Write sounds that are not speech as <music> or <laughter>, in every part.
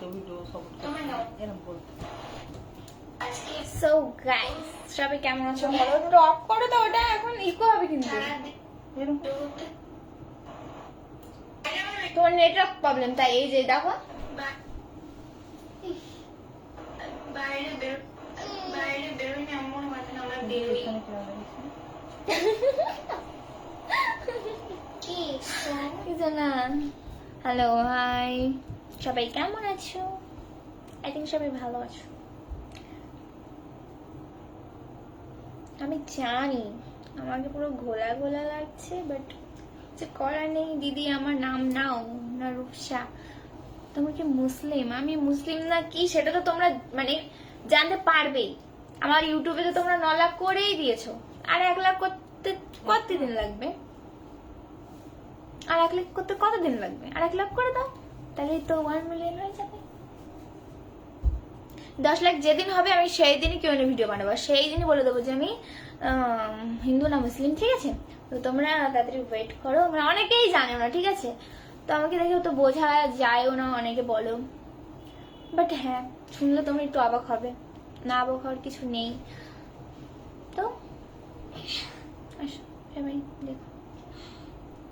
তো ভিডিও সব এরকম বলতে সো গাইস সবাই কেমন আছো? ভালো ওটা অফ করো তো ওটা এখন ইকো হবে কিন্তু। তোমার নেটওয়ার্ক প্রবলেম তাই এই যে দেখো। বাইরে বের বাইরে বেরোয়নি আমার মাঝে আমরা বেরোই এখানে কীরকম লাগছে? কি কিছু হ্যালো হাই সবাই কেমন আছো? আই থিঙ্ক সবাই ভালো আছো। আমি জানি, আমাকে পুরো ঘোলা ঘোলা লাগছে বাট যে করার নেই। দিদি, আমার নাম নাও, না রূপসা। তোমরা কি মুসলিম? আমি মুসলিম না কি? সেটা তো তোমরা মানে জানতে পারবেই আমার ইউটিউবে তো তোমরা ন লাখ করেই দিয়েছ। আর এক লাখ করতে কত দিন লাগবে? আর এক লাখ করতে কত দিন লাগবে? আর এক লাখ করে দাও। তাহলেই তো ওয়ান মিলিয়ন হয়ে যাবে। দশ লাখ যেদিন হবে, আমি সেই দিনই কেউ ভিডিও বানাবো। সেই দিনই বলে দেবো যে আমি হিন্দু না মুসলিম, ঠিক আছে? তো তোমরা তাড়াতাড়ি ওয়েট করো। মানে অনেকেই জানে না ঠিক আছে? তো আমাকে দেখে তো বোঝা যায়ও না অনেকে বলো। বাট হ্যাঁ শুনলে তোমরা একটু অবাক হবে। না অবাক হওয়ার কিছু নেই। তো, আসো দেখো।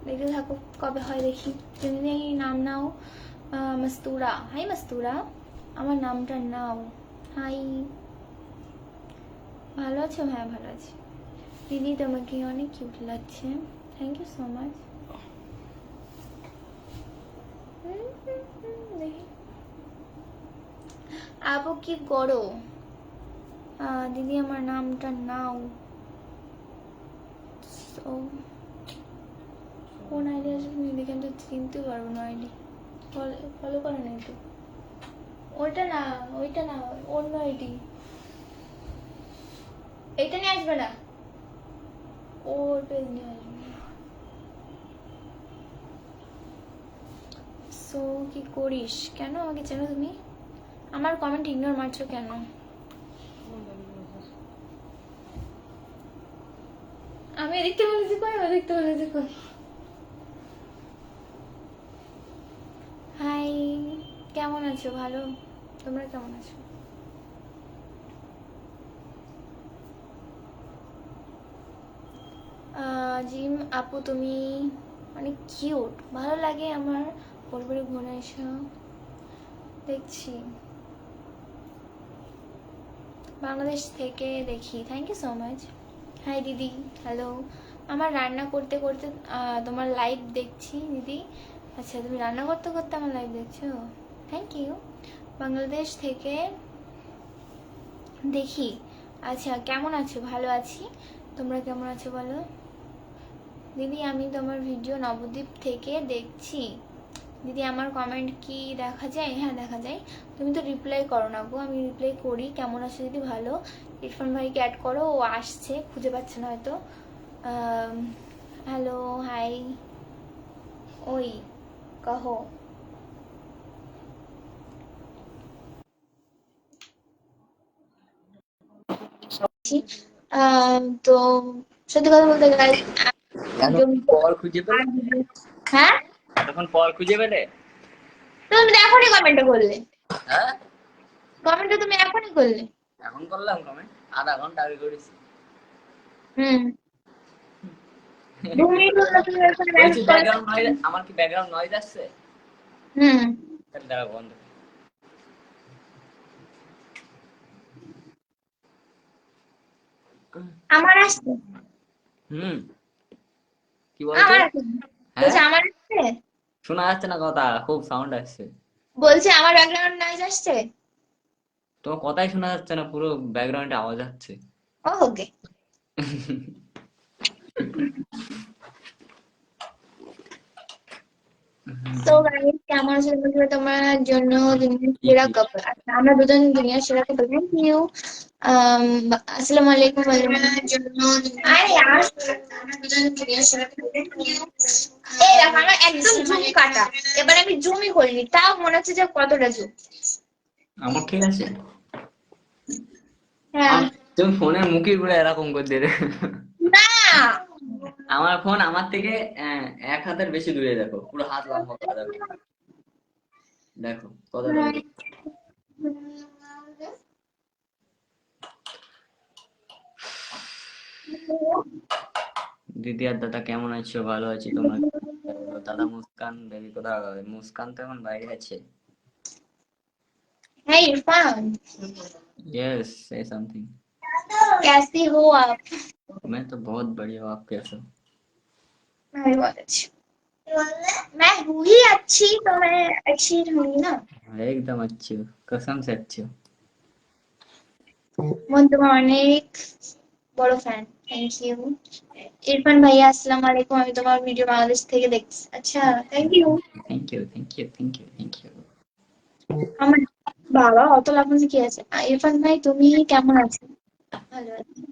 দেখতে থাকো, কবে হয় দেখি। এই নাম নাও। মাস্তুরা। হাই, মাস্তুরা। আমার নামটা নাও। হাই। ভালো আছো? হ্যাঁ ভালো আছি। দিদি, তোমাকে অনেক কিউট লাগছে। থ্যাংক ইউ সো মাচ আপু, কি করো? দিদি, আমার নামটা নাও। কোন আইডি আসবে? দেখে আমি তো চিনতে পারব না আইডি ফলো করে নাই তো। ওইটা না ওইটা না, অন্য আইডি। এইটা নিয়ে আসবে না? ওর পেজ নিয়ে আসবে সো কি করিস? কেন আমাকে চেনো তুমি? আমার কমেন্ট ইগনোর মারছো কেন? আমি এদিকতে বলেছি, কই? ওদিকতে বলেছি, কই হাই কেমন আছো? ভালো? তোমরা কেমন আছো? জিম, আপু, তুমি অনেক কিউট। ভালো লাগে আমার পরিবারে ঘুরে এসো দেখছি। বাংলাদেশ থেকে দেখি। Thank you so much hi দিদি। হ্যালো আমার রান্না করতে করতে তোমার লাইভ দেখছি, দিদি। আচ্ছা তুমি রান্না করতে করতে আমার লাইভ দেখছ? থ্যাংক ইউ বাংলাদেশ থেকে দেখি। আচ্ছা কেমন আছো? ভালো আছি? তোমরা কেমন আছো বলো? দিদি, আমি তোমার ভিডিও নবদ্বীপ থেকে দেখছি। দিদি, আমার কমেন্ট কি দেখা যায়? হ্যাঁ দেখা যায়। তুমি তো রিপ্লাই করো না গো, আমি রিপ্লাই করি। কেমন আছো দিদি? ভালো? ইরফান ভাইকে অ্যাড করো, ও আসছে, খুঁজে পাচ্ছে না হয়তো। হ্যালো হাই ওই, কহো। আহ, তো সত্যি কথা বলতে গেলে খুঁজে হ্যাঁ? এতক্ষণ পর খুঁজে পেলে? তুমি এখনই কমেন্টটা করলে। হ্যাঁ? কমেন্টটা তুমি এখনই করলে। এখন করলাম কমেন্ট আধা ঘণ্টা আগে করেছি। হুম। <laughs> আমার কি ব্যাকগ্রাউন্ড নয়েজ আসছে? হুম। দাঁড়া বন্ধ। আমার আসছে হুম। কি আমার আসছে। আমার আসছে শোনা যাচ্ছে না কথা খুব সাউন্ড আসছে। বলছে আমার ব্যাকগ্রাউন্ড নয়েজ আসছে? তোমার কথাই শোনা যাচ্ছে না পুরো ব্যাকগ্রাউন্ডে আওয়াজ আসছে। ওকে। তো গাইস কেমন আছো? তোমরা তোমার জন্য দুনিয়ার সেরা কাপল আচ্ছা আমরা দুজন দুনিয়ার সেরা কাপল থ্যাংক ইউ আসসালামু আলাইকুম জন্য আরে এই দেখো আমার একদম জুম কাটা। এবার আমি জুমই করিনি। তাও মনে হচ্ছে যে কতটা জুম আমার ঠিক আছে। হ্যাঁ। তুমি ফোনের মুখের উপরে এরকম করে না। আমার ফোন আমার থেকে আহ, এক হাতের বেশি দূরে দেখো। পুরো হাত লম্বা করা যাবে দেখো কথাটা দিদি আর দাদা কেমন আছো ভালো আছি তোমরা দাদা মুস্কান বেবি কোথাও মুস্কান তো এখন বাইরে আছে Hey इरफान यस से समथिंग कैसी हो आप मैं तो बहुत बढ़िया हूँ आप कैसे हो मैं भी बहुत अच्छी हूँ। मैं हुई अच्छी तो मैं अच्छी रहूंगी ना एकदम अच्छी हो कसम से अच्छी हो मैं তোমার অনেক বড় ফ্যান থ্যাংক ইউ ইরফান ভাইয়া আসসালামু আলাইকুম আমি তোমার ভিডিও বাংলাদেশ থেকে দেখছি। আচ্ছা thank you thank you thank you thank you thank you আমার বাবা অত লাফান্স কি আছে? ইরফান ভাই তুমি কেমন আছো? ভালো আছি।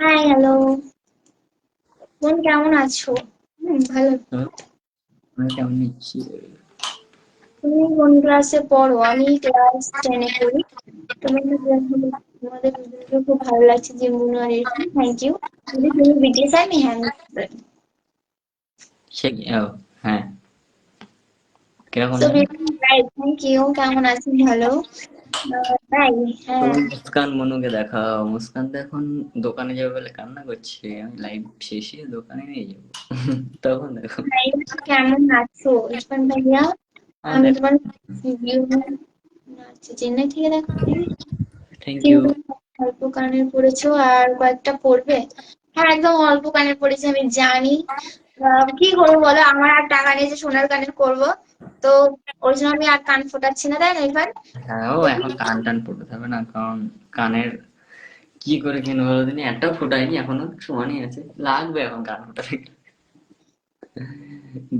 হাই হ্যালো বোন কেমন আছো? ভালো। কেমন আছি? তুমি কোন ক্লাসে পড়ো? আমি ক্লাস টেনে পড়ি। তুমি তোমাদের দুজনকে খুব ভালো লাগছে যে মুনু আর ইরফান থ্যাংক ইউ যদি তুমি ভিডিও চাই আমি হ্যান্ড সে ও হ্যাঁ। কীরকম তো থ্যাংক ইউ কেমন আছেন? ভালো? আহ, তাই হ্যাঁ। তুমি মুস্কান মনুকে দেখাও। মুস্কান তো এখন দোকানে যাবে বলে কান্না করছে। আমি লাইভ শেষে দোকানে নিয়ে যাব। <laughs> তখন দেখো। ভাই, কেমন আছো? ইরফান ভাইয়া হ্যাঁ, আমি দেখো। তোমার ভিডিও আচ্ছা চেন্নাই থেকে দেখো থ্যাংক ইউ অল্প কানের পড়েছো আর কয়েকটা পড়বে? হ্যাঁ একদম অল্প কানের পড়েছি আমি জানি। কি করব বলো? আমার আর টাকা নেই যে সোনার কানের করব। তো ওই জন্য আমি আর কান ফোটাচ্ছি না তাই না এবার? হ্যাঁ ও এখন কান টান ফুটাতে হবে না কারণ কানের কি করে কিনবো বলো একটাও ফুটাইনি এখনও সমানই আছে। লাগবে এখন কান ফুটাতে।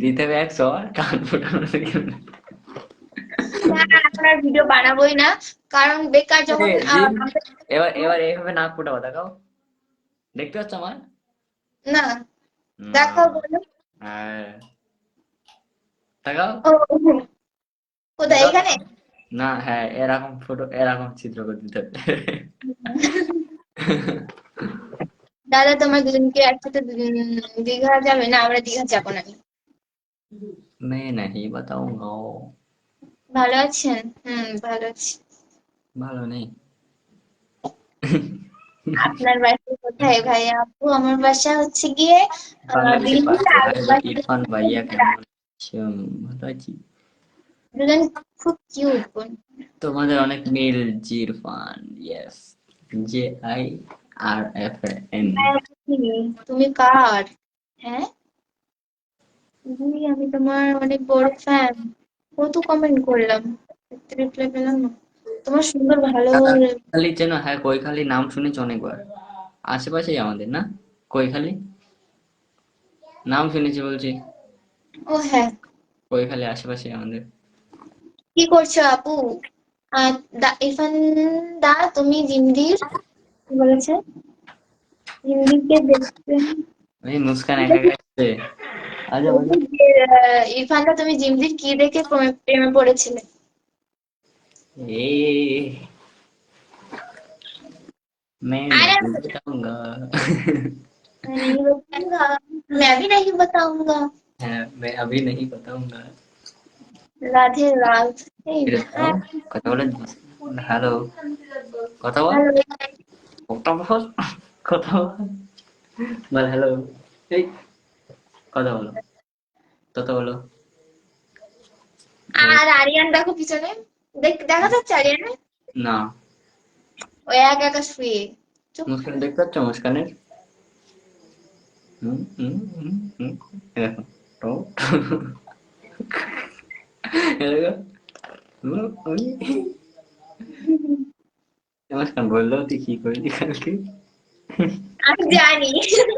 দিতে হবে একশো কান ফুটানো না, এখন আর ভিডিও বানাবোই না কারণ বেকার যখন এই, আহ, এই- এবার এবার এইভাবে নাক ফুটাবো দেখাও দেখতে পাচ্ছ আমার না না। দেখো বলো হ্যাঁ দেখাও ও কোথায় এখানে না হ্যাঁ এরকম ফটো এরকম চিত্র করে দিতে হবে দাদা তোমার দুজনকে একসাথে উম, দীঘা যাবে না আমরা দীঘা যাবো না मैं नहीं बताऊंगा ভালো আছেন? হুম ভালো আছি। ভালো নেই। আপনার বাসা কোথায়? ভাই আপু আমার বাসা হচ্ছে গিয়ে ইরফান ভাইয়া কেমন ভালো আছি। দুজন খুব কিউট বোন। তোমাদের অনেক মিল জিরফান yes J I R F N তুমি কার? হ্যাঁ? আমি তোমার অনেক বড় ফ্যান কত কমেন্ট করলাম। রিপ্লাই পেলাম না। তোমার সুন্দর ভালো খালি চেনো হ্যাঁ কৈখালি নাম শুনেছি অনেকবার। আশেপাশেই আমাদের না? কৈখালি? নাম শুনেছি বলছি। ও হ্যাঁ। কৈখালি আশেপাশে আমাদের। কি করছ আপু? ইরফান দা তুমি জিমদির কি বলেছে? দেখতে ওই মুস্কান একা গেছে আচ্ছা বলো। আহ, ইরফান দা তুমি জিমদির কি দেখে প্রেমে- প্রেমে পড়েছিলে ए मैं अरे- नहीं बताऊंगा <laughs> मैं नहीं बताऊंगा मैं भी नहीं बताऊंगा হ্যাঁ मैं अभी नहीं बताऊंगा রাধে রাধ এই, এটা হ্যাঁ, কথা বলে হ্যালো কথা বল ভালো। কথা বল কথা বল বল হ্যালো এই কথা বলো কথা বলো আর আরিয়ান দেখো পিছনে দেখ- দেখা যাচ্ছে আরিয়ান না ওই একা একা শুয়ে চুপ মুস্কান দেখতে পাচ্ছ মুস্কানের হুম হুম হুম হুম এই দেখো তো এই দেখো হুম, ওই। মুস্কান বলল তুই কি করলি কালকে আমি জানি ওর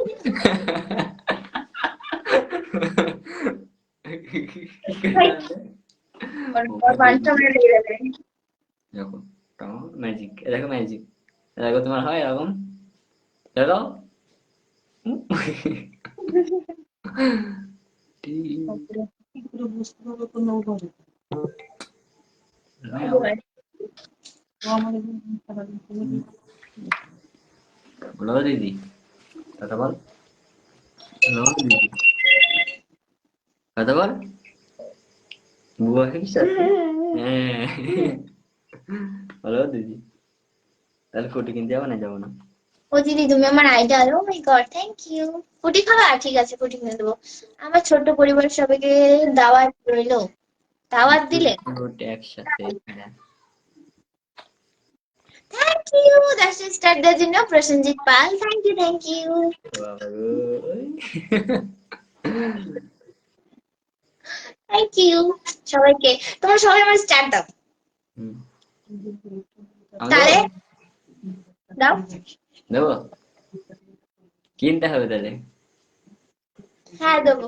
ওর পাঁচটা মিনিট লেগে যাবে দেখো ম্যাজিক দেখো ম্যাজিক দেখো তোমার হয় এরকম দেখো বলো দিদি কথা বল বলো দিদি কথা বল বুয়াকে সাথে হ্যাঁ বলো দিদি তাহলে ফুটি কিনতে যাব না যাব না ও দিদি তুমি আমার idol oh my God thank you ফুটি খাওয়া ঠিক আছে ফুটি কিনে দেবো আমার ছোট্ট পরিবারের সবাইকে দাওয়াত রইল। দাওয়াত দিলে। একসাথে। থ্যাংক ইউ দশ স্টার দেওয়ার জন্য Prosenjit Pal. Thank you thank you. Thank you সবাইকে। তোমরা সবাই আমার স্টার দাও। তাহলে দেবো? দাও। দেবো? কিনতে হবে তাহলে। হ্যাঁ দেবো।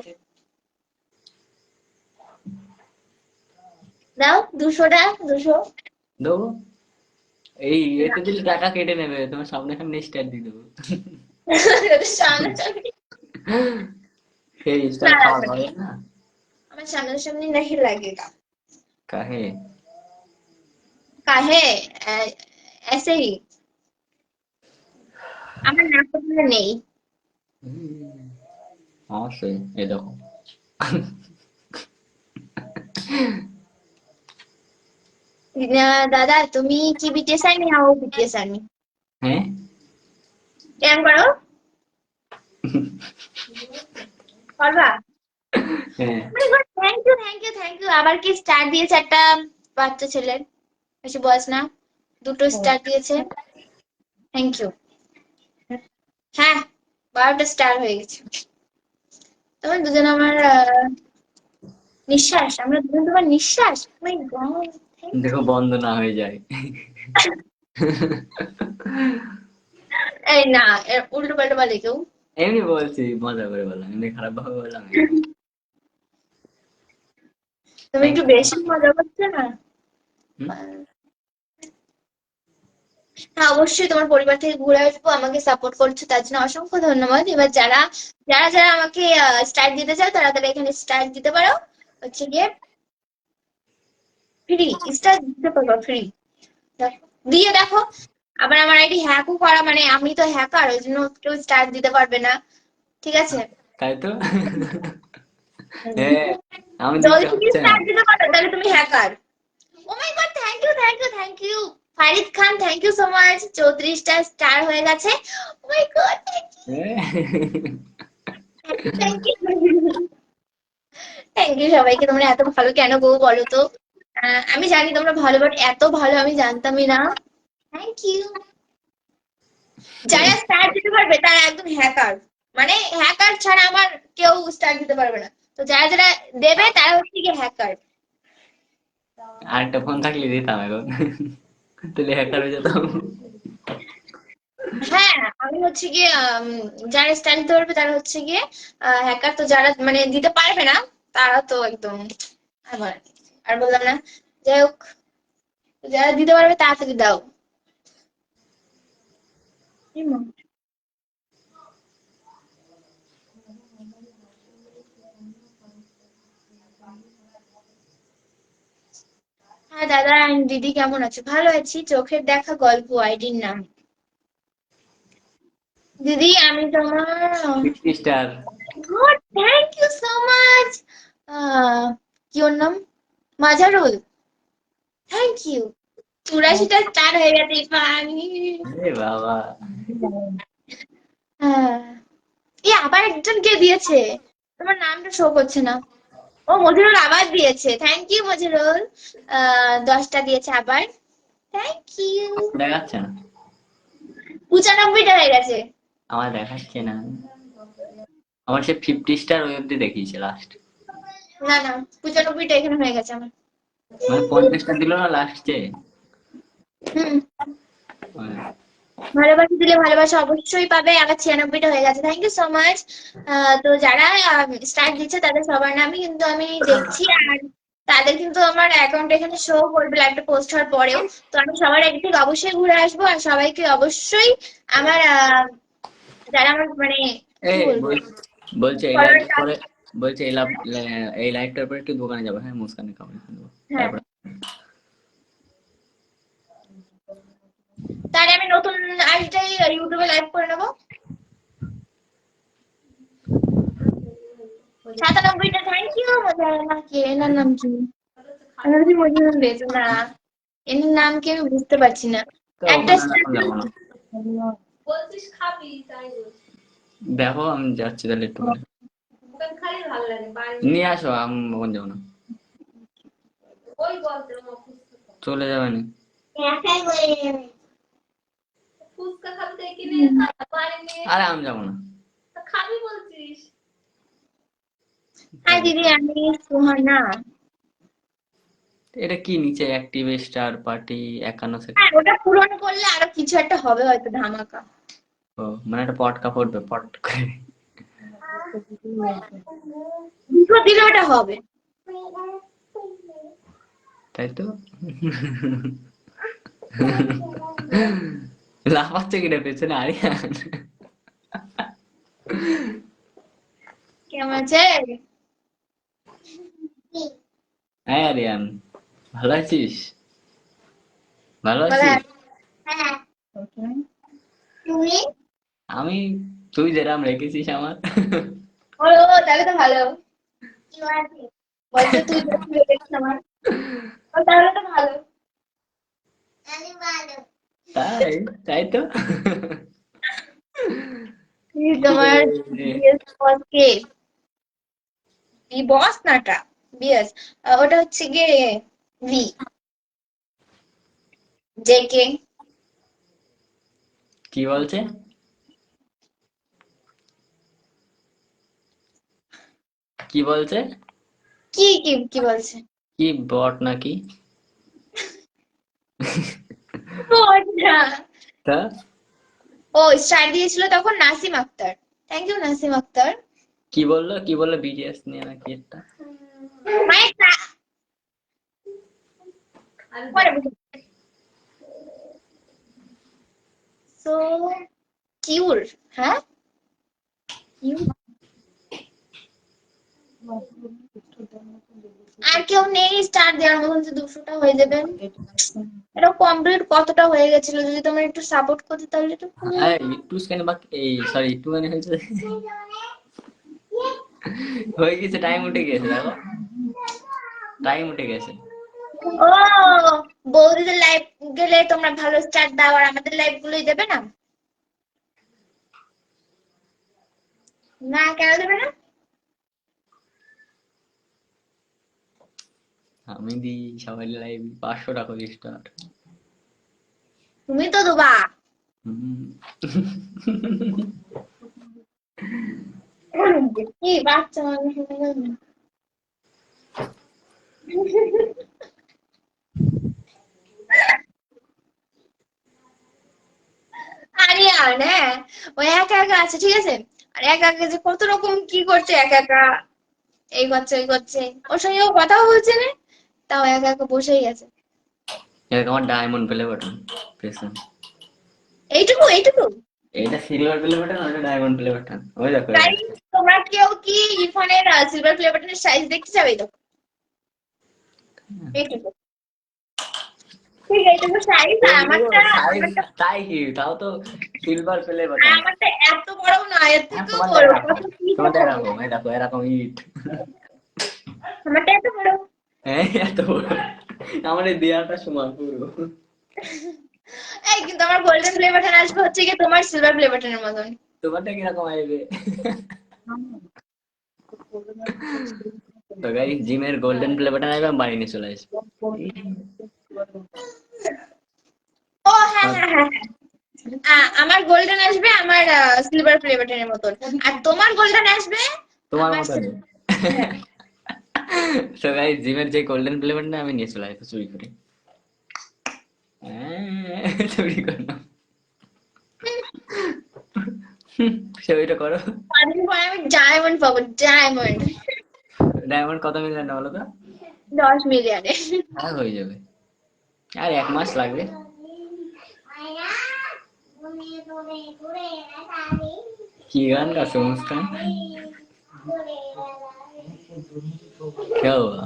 দাও দুশোটা দুশো। দেবো? এই এটা দিলে টাকা কেটে নেবে। তোমার সামনে সামনে স্টার দিয়ে দেবো। <laughs> সামনাসামনি। <laughs> সেই স্টার খাওয়া না, হবে না আমার সামনাসামনি नहीं लगेगा কাহে काहे ऐ- ऐसे ही আমার না পছন্দ নেই হুম, অবশ্যই এই দেখো না- দাদা তুমি কি বিটিএস আর্মি হ্যাঁ ও বিটিএস আর্মি হ্যাঁ এরম করো <laughs> করবা হ্যাঁ Thank you thank you thank you আবার কি স্টার দিয়েছে একটা বাচ্চা ছেলের? বেশি বয়স না। দুটো স্টার দিয়েছে। থ্যাংক ইউ হ্যাঁ বারোটা স্টার হয়ে গেছে। তোমার দুজন আমার আহ, নিঃশ্বাস। আমরা দুজন তোমার নিঃশ্বাস। মাই গড দেখো বন্ধ না হয়ে যায়। এই না উল্টো পাল্টো বলে কেউ। এমনি বলছি মজা করে বললাম। এমনি খারাপ ভাবে বললাম। না। তুমি একটু বেশি মজা করছ না? হ্যাঁ অবশ্যই তোমার পরিবার থেকে ঘুরে আসব আমাকে সাপোর্ট করছ তার জন্য অসংখ্য ধন্যবাদ। এবার যারা যারা যারা আমাকে স্টার দিতে চাও তারা তারা এখানে স্টার দিতে পারো। হচ্ছে গিয়ে ফ্রি স্টার দিতে পারো ফ্রি দিয়ে দেখো আবার আমার আইডি হ্যাকও করা মানে আমি তো হ্যাকার ওই জন্য কেউ স্টার দিতে পারবে না। ঠিক আছে? তাই তো? হ্যাঁ আমি তাহলে তুমি hacker oh my God thank you thank you thank you Farid Khan thank you so much চৌত্রিশটা star হয়ে গেছে। ও মাই গড থ্যাংক হ্যাঁ। ইউ থ্যাংক ইউ সবাইকে তোমরা এত ভালো কেন গো বলো তো? আমি জানি তোমরা ভালো বাট এত ভালো আমি জানতামই না। থ্যাংক ইউ যারা স্টার দিতে পারবে তারা একদম হ্যাকার মানে হ্যাকার ছাড়া আমার কেউ স্টার দিতে পারবে না। তো যারা যারা দেবে তারা হচ্ছে কি হ্যাকার আরেকটা ফোন থাকলে দিতাম এখন। তাহলে হ্যাকার হয়ে যেতাম। হ্যাঁ আমি হচ্ছে গিয়ে যারা স্টার দিতে পারবে তারা হচ্ছে গিয়ে হ্যাকার তো যারা মানে দিতে পারবে না তারা তো একদম আর বললাম না। যাই হোক যারা দিতে পারবে তাড়াতাড়ি দাও। হ্যাঁ দাদা দিদি কেমন আছো? ভালো আছি। চোখের দেখা গল্প আইডির নাম। দিদি আমি তোমার star God thank you so much কি ওর নাম? মাজারুল। থ্যাংক ইউ চুরাশিটা স্টার হয়ে গেছে পানি বাবা। হ্যাঁ। এই আবার একজনকে দিয়েছে? তোমার নামটা শো করছে না। ও মজিরুল আবার দিয়েছে। থ্যাংক ইউ মজিরুল দশটা দিয়েছে আবার। থ্যাংক ইউ দেখাচ্ছে না পঁচানব্বইটা হয়ে গেছে। আমার দেখাচ্ছে না। আমার সে ফিফটি স্টার ওই অব্দি দেখিয়েছে লাস্ট না না পঁচানব্বইটা এখানে হয়ে গেছে আমার। মানে পঞ্চাশটা দিল না লাস্টে হুম। ভালোবাসা দিলে ভালোবাসা অবশ্যই পাবে আবার ছিয়ানব্বইটা হয়ে গেছে। থ্যাংক ইউ সো মাচ তো যারা স্টার্ট দিচ্ছে তাদের সবার নামই কিন্তু আমি দেখছি। আর তাদের কিন্তু আমার অ্যাকাউন্ট এখানে শো করবে লাইভটা পোস্ট হওয়ার পরেও। তো আমি সবার এক থেকে অবশ্যই ঘুরে আসব আর সবাইকে অবশ্যই আমার যারা আমার মানে বলছে এই পরের লাইভ পরে বলছে এই লাইভটার পরে একটু দোকানে যাব। হ্যাঁ মুস্কানে খাবার হ্যাঁ। তারপরে তাহলে আমি নতুন আইডিটাই ইউটিউবে লাইভ করে নেব। সাতানব্বইটা থ্যাংক ইউ মজা না কি এনার নাম কি? আমি মজনুন দিয়েছে না এর নাম কি আমি বুঝতে পারছি না। একটা ওখানে এখন যাব না। বলছিস খাবি তাই দেখো আমি যাচ্ছি তাহলে একটু নিয়ে আসো আমি ওখানে যাব না। ওই বলতে আমার ফুচকা চলে যাবে না। ফুচকা খাবি তাই কিনে বাড়ি নিয়ে আরে আমি যাব না। খাবি বলছিস? হাই দিদি আমি সুহানা এটা কি নিচে অ্যাক্টিভ স্টার পার্টি একান্ন সেকেন্ড হ্যাঁ ওটা পূরণ করলে আরও কিছু একটা হবে হয়তো ধামাকা। ও মানে একটা পটকা পড়বে পট করে। দুটো দিলে ওটা হবে। তাই তো? লাফাচ্ছে কিনা পেছনে আরিয়ান কেমন আছে হ্যাঁ আরিয়ান ভালো আছিস ভালো বলে, আছিস তুমি আমি তুই যেরাম রেখেছিস আমার। ও তাহলে তো ভালো। বলছে তুই যখন রেখেছিস আমার। <laughs> তাহলে তো ভালো। তাই তাই তো? কি তোমার কে? বি বস নাটা ওটা হচ্ছে গিয়ে ভি জে কে। কি বলছে? কি বলছে? কি কি কি বলছে? কি বট নাকি? তা? ও স্টার দিয়েছিল তখন Nasim Akter. Thank you Nasim Akhtar. কি বলল? কি বলল? বিটিএস নিয়ে নাকি একটা? মানে সো কিউর হ্যাঁ? কিউর আর কেউ নেই স্টার দেওয়ার মতন যে দুশোটা হয়ে যাবে। এটা কমপ্লিট কতটা হয়ে গেছিল? যদি তোমরা একটু সাপোর্ট করতে তাহলে একটু হ্যাঁ একটু স্ক্যান বাকি এই সরি একটু মানে হয়েছে। হয়ে গেছে টাইম উঠে গেছে দেখো। টাইম উঠে গেছে। ও বৌদিদের লাইভ গেলে তোমরা ভালো স্টার দাও আর আমাদের লাইভ গুলোই দেবে না? না কেন দেবে না? আমি দিই সবাই লাইভ পাঁচশো টাকা স্টার তুমি তো দেবা। <laughs> বাচ্চা মানুষ আরিয়ান হ্যাঁ ও একা একা আছে ঠিক আছে? আর একা একা যে কত রকম কি করছে একা একা। এই করছে ওই করছে। ওর সঙ্গে ও কথাও বলছে না? তাও একা একা বসেই আছে। এরকম আমার ডায়মন্ড প্লে বাটন প্রেসন এইটুকু এইটুকু? এটা সিলভার প্লে বাটন ওটা ডায়মন্ড প্লে বাটন ওই দেখো তোমরা কেউ কি ইরফানের সিলভার প্লে বাটনের সাইজ দেখতে যাবে তো এইটুকু। ঠিক এইটুকু সাইজ আমারটা তাই কি? তাও তো সিলভার প্লে বাটন আমারটা এত বড় না এর হ্যাঁ, থেকেও বড়। কত কি তোমারটা এরকম এই দেখো এরকম ইট আমারটা এত বড়। হ্যাঁ এত বড়। আমার এই দেয়াটা সমান পুরো। এই কিন্তু আমার গোল্ডেন প্লে বাটন আসবে হচ্ছে কি তোমার সিলভার প্লে বাটনের মতন। তোমারটা কীরকম আসবে? তো গাইস জিমের গোল্ডেন প্লে বাটন আসবে আমি বাড়ি নিয়ে চলে আসব। ও হ্যাঁ হ্যাঁ হ্যাঁ হ্যাঁ। আমার গোল্ডেন আসবে আমার সিলভার প্লে বাটনের মতন। আর তোমার গোল্ডেন আসবে তোমার আমার মতো <laughs> তো গাইস জিমের যে গোল্ডেন প্লে বাটন আমি নিয়ে চলে আসব চুরি করে। হ্যাঁ, চুরি করলাম। সে ওইটা করো। আমি ডায়মন্ড পাবো ডায়মন্ড ডায়মন্ড কত মিলিয়ন বলো তো? দশ মিলিয়নে হ্যাঁ হয়ে যাবে। আর এক মাস লাগবে। কি গান গাছো মুস্কান क्या हुआ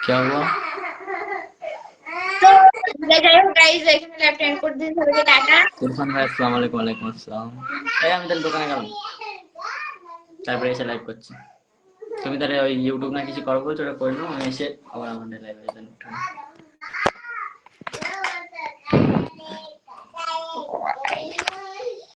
क्या हुआ তারপরে এসে লাইভ করছি। তুমি তাহলে ওই ইউটিউব না কিছু করব ওটা করে নাও আমি এসে আবার আমাদের লাইব্রেরিতে উঠে Thank you.